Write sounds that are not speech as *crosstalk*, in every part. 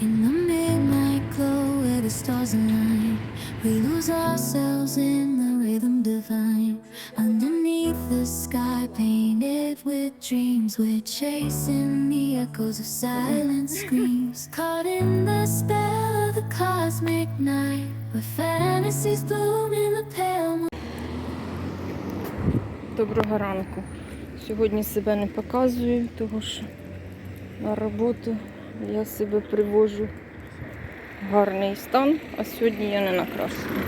In the midnight glow where the stars align, we lose ourselves in the rhythm divine. Underneath the sky painted with dreams, we're chasing the echoes of silent screams. Caught in the spell of the cosmic night, where fantasies bloom in the pale moonlight. Доброго ранку. Сьогодні себе не показую, тому що на роботу я себе привожу гарний стан, а сьогодні я не накрашена.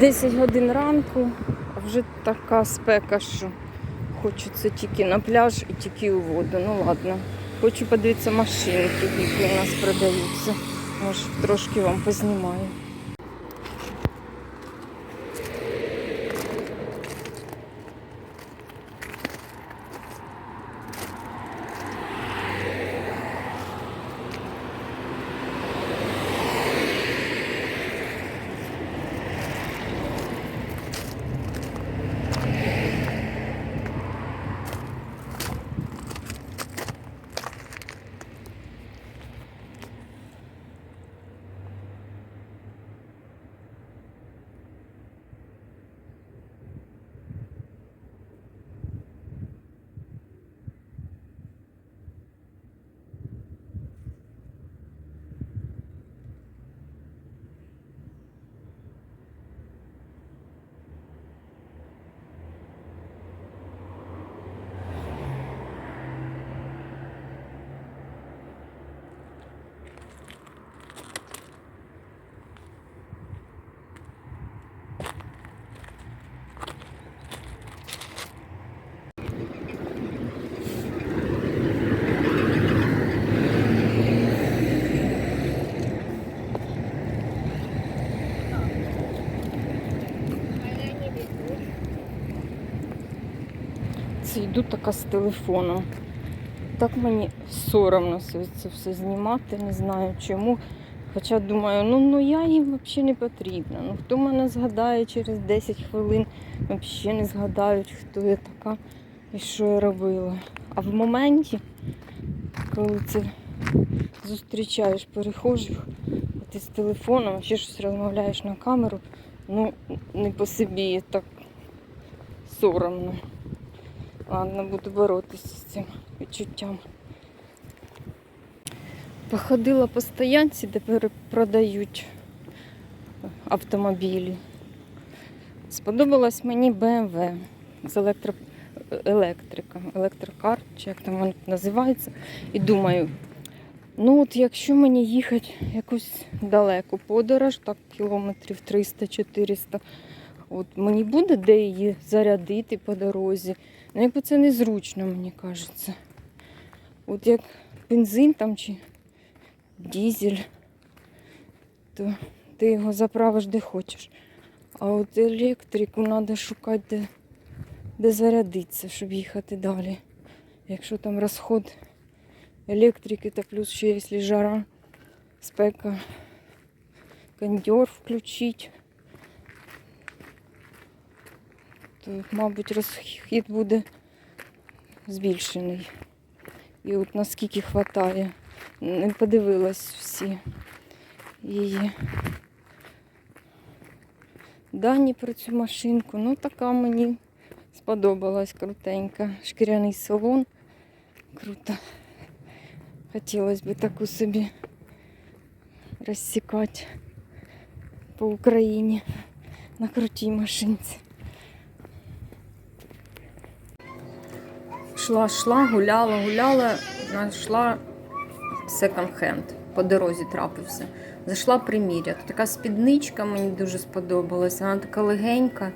10 годин ранку, а вже така спека, що хочеться тільки на пляж і тільки у воду. Ну ладно. Хочу подивитися машинки, які у нас продаються. Може, трошки вам познімаю. Це йду така з телефоном. Так мені соромно це все знімати, не знаю чому. Хоча думаю, ну, ну я їм взагалі не потрібна. Ну хто мене згадає через 10 хвилин, взагалі не згадають, хто я така і що я робила. А в моменті, коли це зустрічаєш перехожих, ти з телефоном, ще щось розмовляєш на камеру, ну не по собі так соромно. Ладно, буду боротися з цим відчуттям. Походила по стоянці, де продають автомобілі. Сподобалась мені BMW з електро... електрика, електрокар, чи як там воно називається. І думаю, ну от якщо мені їхати якусь далеку подорож, так кілометрів 300-400, от мені буде де її зарядити по дорозі. Ну, якби це незручно, мені кажеться. От як бензин там чи дізель, то ти його заправиш де хочеш. А от електрику треба шукати, де, де зарядитися, щоб їхати далі. Якщо там розход електрики, та плюс ще якщо жара, спека, кондьор включить, то, мабуть, розхід буде збільшений. І от наскільки вистачає. Не подивилась всі її дані про цю машинку. Ну, така мені сподобалась крутенька. Шкіряний салон. Круто. Хотілося б таку собі розсікати по Україні на крутій машинці. Шла, шла, гуляла, гуляла, знайшла секонд-хенд. По дорозі трапився. Зайшла приміряти. Така спідничка мені дуже сподобалася. Вона така легенька,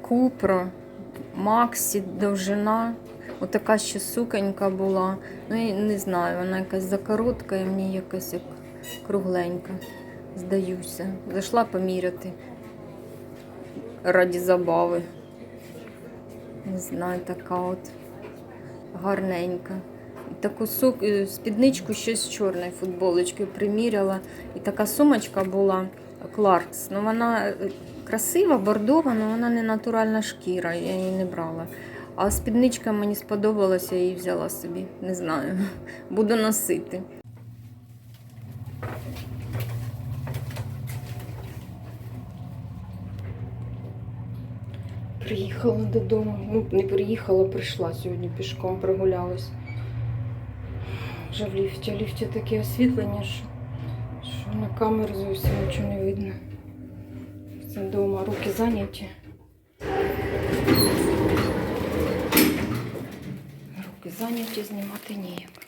купро, Максі, довжина. Отака ще суконька була. Ну, я не знаю, вона якась закоротка і мені якась як кругленька. Здаюся. Зайшла поміряти раді забави. Не знаю, така от гарненька. Таку сук... е, спідничку ще з чорної футболочки приміряла. І така сумочка була Кларкс. Ну, вона е, красива, бордова, але вона не натуральна шкіра, я її не брала. А спідничка мені сподобалася я її взяла собі. Не знаю. *laughs* Буду носити. Приїхала додому. Ну, не приїхала, прийшла сьогодні пішком, прогулялась. Вже в ліфті. В ліфті таке освітлення, що, що на камеру зовсім нічого не видно. Це вдома руки зайняті. Руки зайняті, знімати ніяк.